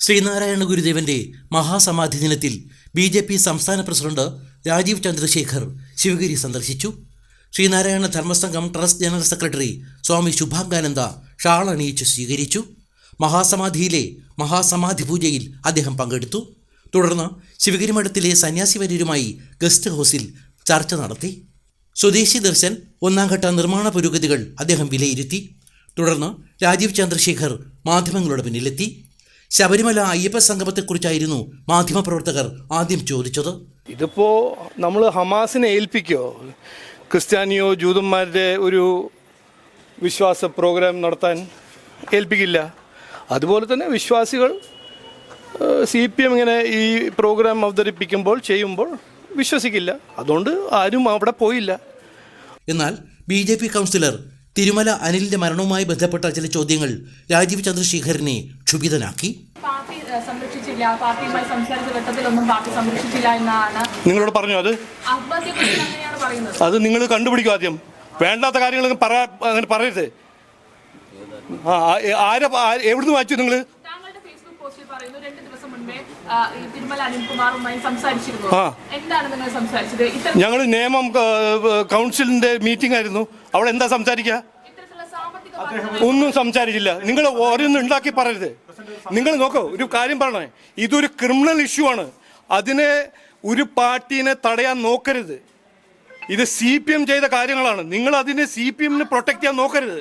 ശ്രീനാരായണ ഗുരുദേവന്റെ മഹാസമാധി ദിനത്തിൽ ബി ജെ പി സംസ്ഥാന പ്രസിഡന്റ് രാജീവ് ചന്ദ്രശേഖർ ശിവഗിരി സന്ദർശിച്ചു. Sreenarayana Dharmasangham trust general secretary Swami Subhangananda shawl അണിയിച്ച് സ്വീകരിച്ചു. മഹാസമാധിയിലെ മഹാസമാധി പൂജയിൽ അദ്ദേഹം പങ്കെടുത്തു. തുടർന്ന് ശിവഗിരി മഠത്തിലെ സന്യാസി വര്യരുമായി ഗസ്റ്റ് ഹൗസിൽ ചർച്ച നടത്തി. സ്വദേശി ദർശൻ ഒന്നാംഘട്ട നിർമ്മാണ പുരോഗതികൾ അദ്ദേഹം വിലയിരുത്തി. തുടർന്ന് രാജീവ് ചന്ദ്രശേഖർ മാധ്യമങ്ങളുടെ പിന്നിലെത്തി. ശബരിമല അയ്യപ്പ സംഗമത്തെക്കുറിച്ചായിരുന്നു മാധ്യമപ്രവർത്തകർ ആദ്യം ചോദിച്ചത്. ഇതിപ്പോ നമ്മൾ ഹമാസിനെ ഏൽപ്പിക്കോ? ക്രിസ്ത്യാനിയോ ജൂതന്മാരുടെ ഒരു വിശ്വാസ പ്രോഗ്രാം നടത്താൻ ഏൽപ്പിക്കില്ല. അതുപോലെ തന്നെ വിശ്വാസികൾ സി പി എം ഇങ്ങനെ ഈ പ്രോഗ്രാം അവതരിപ്പിക്കുമ്പോൾ ചെയ്യുമ്പോൾ വിശ്വസിക്കില്ല. അതുകൊണ്ട് ആരും അവിടെ പോയില്ല. എന്നാൽ B J P councillor Thirumala അനിലിന്റെ മരണവുമായി ബന്ധപ്പെട്ട ചില ചോദ്യങ്ങൾ രാജീവ് ചന്ദ്രശേഖരനെ ക്ഷുഭിതനാക്കി. സംരക്ഷിച്ചില്ല. പാർട്ടിയുമായി സംസാരിച്ച ഘട്ടത്തിലൊന്നും പാർട്ടി സംരക്ഷിച്ചില്ല എന്നാണ് നിങ്ങളോട് പറഞ്ഞു അത്? അത് നിങ്ങൾ കണ്ടുപിടിക്കും ആദ്യം. വേണ്ടാത്ത കാര്യങ്ങൾ പറ അങ്ങനെ പറയരുത്. ആരെ എവിടുന്ന് വായിച്ചു നിങ്ങൾ ഞങ്ങൾ നിയമം കൗൺസിലിന്റെ മീറ്റിംഗ് ആയിരുന്നു. അവിടെ എന്താ സംസാരിക്കുക? ഒന്നും സംസാരിച്ചില്ല. നിങ്ങൾ ഓരോന്നും ഉണ്ടാക്കി പറയരുത്. നിങ്ങൾ നോക്കൂ ഒരു കാര്യം പറഞ്ഞേ ഇതൊരു ക്രിമിനൽ ഇഷ്യൂ ആണ്. അതിനെ ഒരു പാർട്ടീനെ തടയാൻ നോക്കരുത്. ഇത് സി പി എം ചെയ്ത കാര്യങ്ങളാണ്. നിങ്ങൾ അതിനെ സി പി എമ്മിനെ പ്രൊട്ടക്ട് ചെയ്യാൻ നോക്കരുത്.